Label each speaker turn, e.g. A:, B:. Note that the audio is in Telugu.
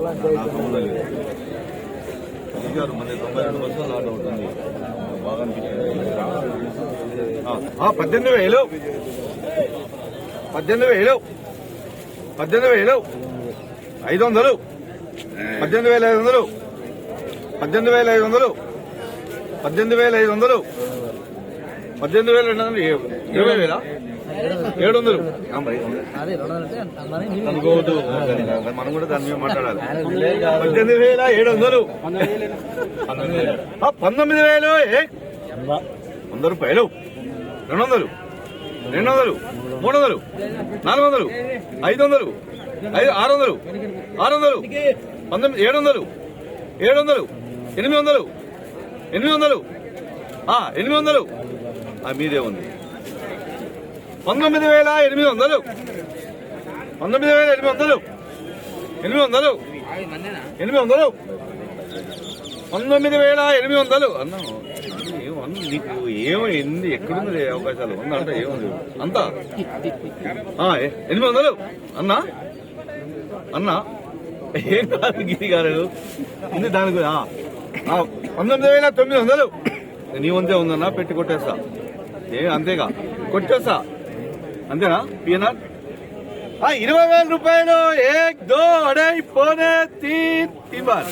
A: తొంభై రెండు బస్సులు అవుతుంది బాగా అనిపించింది. పద్దెనిమిది వేలు. పద్దెనిమిది వేలు. పద్దెనిమిది వేలు. ఐదు వందలు. పద్దెనిమిది వేల ఐదు వందలు. పద్దెనిమిది వేల ఐదు వందలు. పద్దెనిమిది వేల ఐదు వందలు. పద్దెనిమిది వేల రెండు వందలు ఏ- ఇరవై వేల? ఏడు వందలు
B: అంటే
A: అనుకోవద్దు మనం కూడా దాని మీద మాట్లాడాలి. పద్దెనిమిది వేల ఏడు వందలు పంతొమ్మిది వేలు వంద రూపాయలు రెండు వందలు రెండు వందలు మూడు వందలు నాలుగు వందలు ఐదు వందలు ఐదు ఆరు వందలు ఆరు వందలు పంతొమ్మిది ఏడు వందలు ఏడు వందలు ఎనిమిది వందలు ఎనిమిది వందలు ఎనిమిది వందలు. ఆ, మీదే ఉంది. పంతొమ్మిది వేల ఎనిమిది వందలు. పంతొమ్మిది వేల ఎనిమిది వందలు. ఎనిమిది వందలు. ఎనిమిది వందలు. పంతొమ్మిది వేల ఎనిమిది వందలు. అన్నా ఏమన్నా నీకు ఏమో ఎన్ని ఎక్కడుంది అవకాశాలు? ఉందా అంటే ఏముంది? అంతా? ఎనిమిది వందలు. అన్నా? అన్నా? ఏం కాదు గిరి గారు. ఇది దాని గురి- పంతొమ్మిది వేల తొమ్మిది వందలు. నీ వందే ఉందన్నా పెట్టి కొట్టేస్తా. ఏ అంతేగా. కొట్టేస్తా. అంతేనా? పిఎన్ఆర్ ఇరవై వేల రూపాయలు ఏక్ దో అడై పోనే తీన్ తీన్ బార్